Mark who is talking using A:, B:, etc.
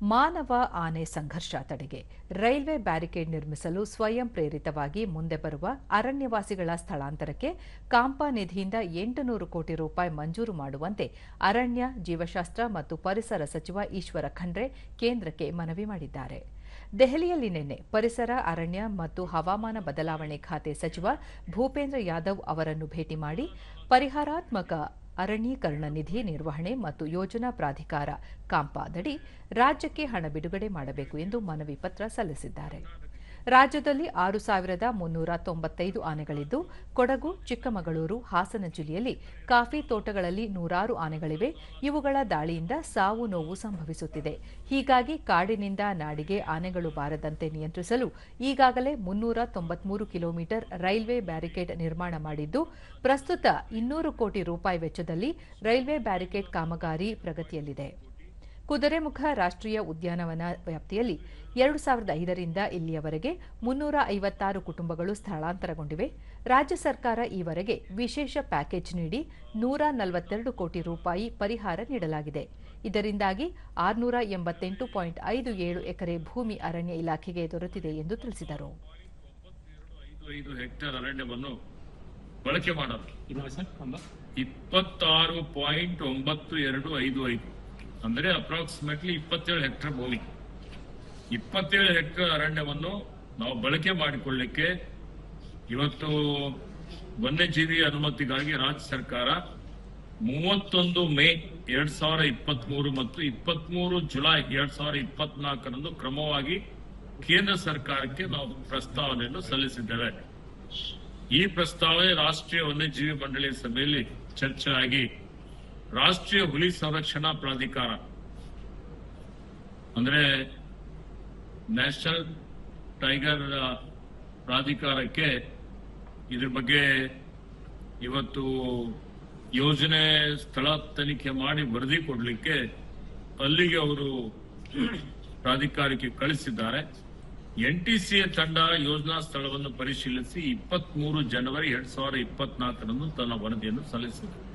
A: ಮಾನವ ಆನೆ ಸಂಘರ್ಷ ತಡೆಗೆ ರೈಲ್ವೆ ಬ್ಯಾರಿಕೇಡ್ ನಿರ್ಮಿಸಲು ಸ್ವಯಂ ಪ್ರೇರಿತವಾಗಿ ಮುಂದೆ ಬರುವ ಅರಣ್ಯವಾಸಿಗಳ ಸ್ಥಳಾಂತರಕ್ಕೆ ಕಾಂಪಾ ನಿಧಿಯಿಂದ ಎಂಟುನೂರು ಕೋಟಿ ರೂಪಾಯಿ ಮಂಜೂರು ಮಾಡುವಂತೆ ಅರಣ್ಯ, ಜೀವಶಾಸ್ತ್ರ ಮತ್ತು ಪರಿಸರ ಸಚಿವ ಈಶ್ವರ ಖಂಡ್ರೆ ಕೇಂದ್ರಕ್ಕೆ ಮನವಿ ಮಾಡಿದ್ದಾರೆ. ದೆಹಲಿಯಲ್ಲಿ ನಿನ್ನೆ ಪರಿಸರ, ಅರಣ್ಯ ಮತ್ತು ಹವಾಮಾನ ಬದಲಾವಣೆ ಖಾತೆ ಸಚಿವ ಭೂಪೇಂದ್ರ ಯಾದವ್ ಅವರನ್ನು ಭೇಟಿ ಮಾಡಿ ಪರಿಹಾರಾತ್ಮಕ ಅರಣ್ಯೀಕರಣ ನಿಧಿ ನಿರ್ವಹಣೆ ಮತ್ತು ಯೋಜನಾ ಪ್ರಾಧಿಕಾರ, ಕಾಂಪಾದಡಿ, ರಾಜ್ಯಕ್ಕೆ ಹಣ ಬಿಡುಗಡೆ ಮಾಡಬೇಕು ಎಂದು ಮನವಿ ಪತ್ರ ಸಲ್ಲಿಸಿದ್ದಾರೆ. ರಾಜ್ಯದಲ್ಲಿ ಆರು ಸಾವಿರದ ಮುನ್ನೂರ ತೊಂಬತ್ತೈದು ಆನೆಗಳಿದ್ದು, ಕೊಡಗು, ಚಿಕ್ಕಮಗಳೂರು, ಹಾಸನ ಜಿಲ್ಲೆಯಲ್ಲಿ ಕಾಫಿ ತೋಟಗಳಲ್ಲಿ ನೂರಾರು ಆನೆಗಳಿವೆ. ಇವುಗಳ ದಾಳಿಯಿಂದ ಸಾವು ನೋವು ಸಂಭವಿಸುತ್ತಿದೆ. ಹೀಗಾಗಿ ಕಾಡಿನಿಂದ ನಾಡಿಗೆ ಆನೆಗಳು ಬಾರದಂತೆ ನಿಯಂತ್ರಿಸಲು ಈಗಾಗಲೇ ಮುನ್ನೂರ ತೊಂಬತ್ಮೂರು ಕಿಲೋಮೀಟರ್ ರೈಲ್ವೆ ಬ್ಯಾರಿಕೇಡ್ ನಿರ್ಮಾಣ ಮಾಡಿದ್ದು, ಪ್ರಸ್ತುತ ಇನ್ನೂರು ಕೋಟಿ ರೂಪಾಯಿ ವೆಚ್ಚದಲ್ಲಿ ರೈಲ್ವೆ ಬ್ಯಾರಿಕೇಡ್ ಕಾಮಗಾರಿ ಪ್ರಗತಿಯಲ್ಲಿದೆ. ಕುದುರೆಮುಖ ರಾಷ್ಟ್ರೀಯ ಉದ್ಯಾನವನ ವ್ಯಾಪ್ತಿಯಲ್ಲಿ ಎರಡು ಸಾವಿರದ ಐದರಿಂದ ಇಲ್ಲಿಯವರೆಗೆ ಮುನ್ನೂರ ಐವತ್ತಾರು ಕುಟುಂಬಗಳು ಸ್ಥಳಾಂತರಗೊಂಡಿವೆ. ರಾಜ್ಯ ಸರ್ಕಾರ ಈವರೆಗೆ ವಿಶೇಷ ಪ್ಯಾಕೇಜ್ ನೀಡಿ ನೂರ ನಲವತ್ತೆರಡು ಕೋಟಿ ರೂಪಾಯಿ ಪರಿಹಾರ ನೀಡಲಾಗಿದೆ. ಇದರಿಂದಾಗಿ ಆರುನೂರ ಎಂಬತ್ತೆಂಟು ಪಾಯಿಂಟ್ ಐದು ಏಳು ಎಕರೆ ಭೂಮಿ ಅರಣ್ಯ ಇಲಾಖೆಗೆ ದೊರೆತಿದೆ ಎಂದು ತಿಳಿಸಿದರು.
B: ಬಳಕೆ
C: ಮಾಡಲು
B: ಇಪ್ಪತ್ತಾರು ಪಾಯಿಂಟ್ ಒಂಬತ್ತು ಎರಡು ಐದು ಐದು. ಅಂದ್ರೆ ಅಪ್ರಾಕ್ಸಿಮೇಟ್ಲಿ ಇಪ್ಪತ್ತೇಳು ಹೆಕ್ಟರ್ ಭೂಮಿ. ಇಪ್ಪತ್ತೇಳು ಹೆಕ್ಟರ್ ಅರಣ್ಯವನ್ನು ನಾವು ಬಳಕೆ ಮಾಡಿಕೊಳ್ಳಿಕ್ಕೆ ಇವತ್ತು ವನ್ಯಜೀವಿ ಅನುಮತಿಗಾಗಿ ರಾಜ್ಯ ಸರ್ಕಾರ ಮೂವತ್ತೊಂದು ಮೇ ಎರಡ್ ಸಾವಿರ ಇಪ್ಪತ್ಮೂರು ಮತ್ತು ಇಪ್ಪತ್ಮೂರು ಜುಲೈ ಎರಡ್ ಸಾವಿರ ಇಪ್ಪತ್ನಾಲ್ಕರಂದು ಕ್ರಮವಾಗಿ ಕೇಂದ್ರ ಸರ್ಕಾರಕ್ಕೆ ನಾವು ಪ್ರಸ್ತಾವನೆಯನ್ನು ಸಲ್ಲಿಸಿದ್ದೇವೆ. ಈ ಪ್ರಸ್ತಾವನೆ ರಾಷ್ಟ್ರೀಯ ವನ್ಯಜೀವಿ ಮಂಡಳಿ ಸಭೆಯಲ್ಲಿ ಚರ್ಚೆ ಆಗಿ ರಾಷ್ಟ್ರೀಯ ಹುಲಿ ಸಂರಕ್ಷಣಾ ಪ್ರಾಧಿಕಾರ. ಅಂದ್ರೆ ನ್ಯಾಷನಲ್ ಟೈಗರ್ ಪ್ರಾಧಿಕಾರಕ್ಕೆ ಇದ್ರ ಬಗ್ಗೆ ಇವತ್ತು ಯೋಜನೆ ಸ್ಥಳ ತನಿಖೆ ಮಾಡಿ ವರದಿ ಕೊಡಲಿಕ್ಕೆ ಅಲ್ಲಿಗೆ ಅವರು ಪ್ರಾಧಿಕಾರಕ್ಕೆ ಕಳಿಸಿದ್ದಾರೆ. ಎನ್ ಟಿಸಿ ತಂಡ ಯೋಜನಾ ಸ್ಥಳವನ್ನು ಪರಿಶೀಲಿಸಿ ಇಪ್ಪತ್ಮೂರು ಜನವರಿ ಎರಡ್ ಸಾವಿರದ ಇಪ್ಪತ್ನಾಲ್ಕರಂದು ತನ್ನ ವರದಿಯನ್ನು ಸಲ್ಲಿಸಿದೆ.